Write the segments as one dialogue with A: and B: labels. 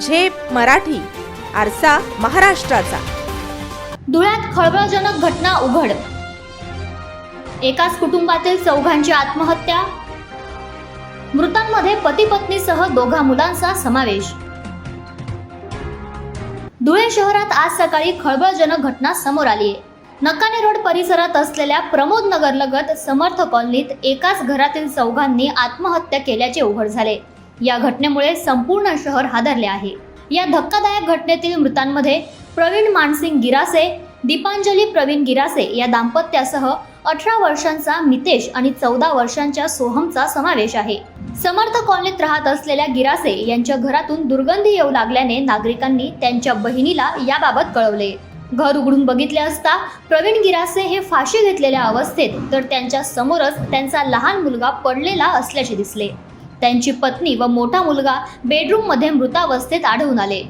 A: झेप मराठी आरसा महाराष्ट्राचा.
B: धुळ्यात खळबळजनक घटना उघड. एकाच कुटुंबातील चौघांची आत्महत्या. मृतांमध्ये पती पत्नीसह दोघा मुलांचा समावेश. धुळे शहरात आज सकाळी खळबळजनक घटना समोर आली आहे. नकाने रोड परिसरात असलेल्या प्रमोद नगर लगत समर्थ कॉलनीत एकाच घरातील चौघांनी आत्महत्या केल्याचे उघड झाले. या घटनेमुळे संपूर्ण शहर हादरले आहे. या धक्कादायक घटनेतील मृतांमध्ये प्रवीण मानसिंग गिरासे दीपांजली प्रवीण गिरासे या दाम्पत्यासह अठरा वर्षांचा मितेश आणि चौदा वर्षांच्या सोहमचा समावेश आहे. समर्थ कॉलनीत राहत असलेल्या गिरासे यांच्या घरातून दुर्गंधी येऊ लागल्याने नागरिकांनी त्यांच्या बहिणीला याबाबत कळवले. घर उघडून बघितले असता प्रवीण गिरासे हे फाशी घेतलेल्या अवस्थेत तर त्यांच्या समोरच त्यांचा लहान मुलगा पडलेला असल्याचे दिसले. त्यांची पत्नी व मोठा मुलगा बेडरूममध्ये मृतावस्थेत आढळून आले.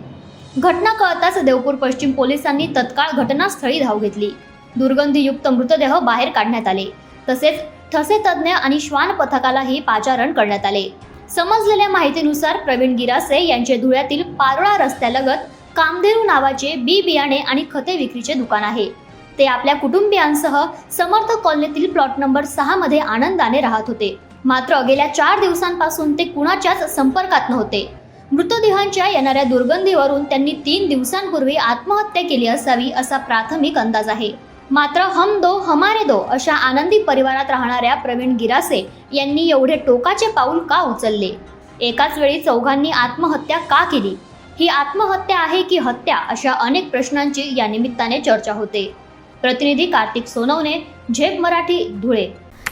B: घटना कळताच देवपूर पश्चिम पोलिसांनी तत्काळ घटनास्थळी धाव घेतली. दुर्गंधीयुक्त मृतदेह बाहेर काढण्यात आले. तसेच ठसे तज्ज्ञ आणि श्वान पथकालाही पाचारण करण्यात आले. समजलेल्या माहितीनुसार प्रवीण गिरासे यांचे धुळ्यातील पारोळा रस्त्यालगत कामधेरू नावाचे बी बियाणे आणि खते विक्रीचे दुकान आहे. ते आपल्या कुटुंबियांसह समर्थ कॉलनीतील प्लॉट नंबर सहा मध्ये आनंदाने राहत होते. मात्र गेल्या चार दिवसांपासून ते कुणाच्याच संपर्कात नव्हते. मृतदेहांच्या येणाऱ्या दुर्गंधीवरून त्यांनी तीन दिवसांपूर्वी आत्महत्या केली असावी असा प्राथमिक अंदाज आहे. मात्र हम दो हमारे दो अशा आनंदी परिवारात राहणाऱ्या प्रवीण गिरासे यांनी एवढे टोकाचे पाऊल का उचलले? एकाच वेळी चौघांनी आत्महत्या का केली? ही आत्महत्या आहे की हत्या अशा अनेक प्रश्नांची या निमित्ताने चर्चा होते. प्रतिनिधी कार्तिक सोनवणे झेप मराठी धुळे.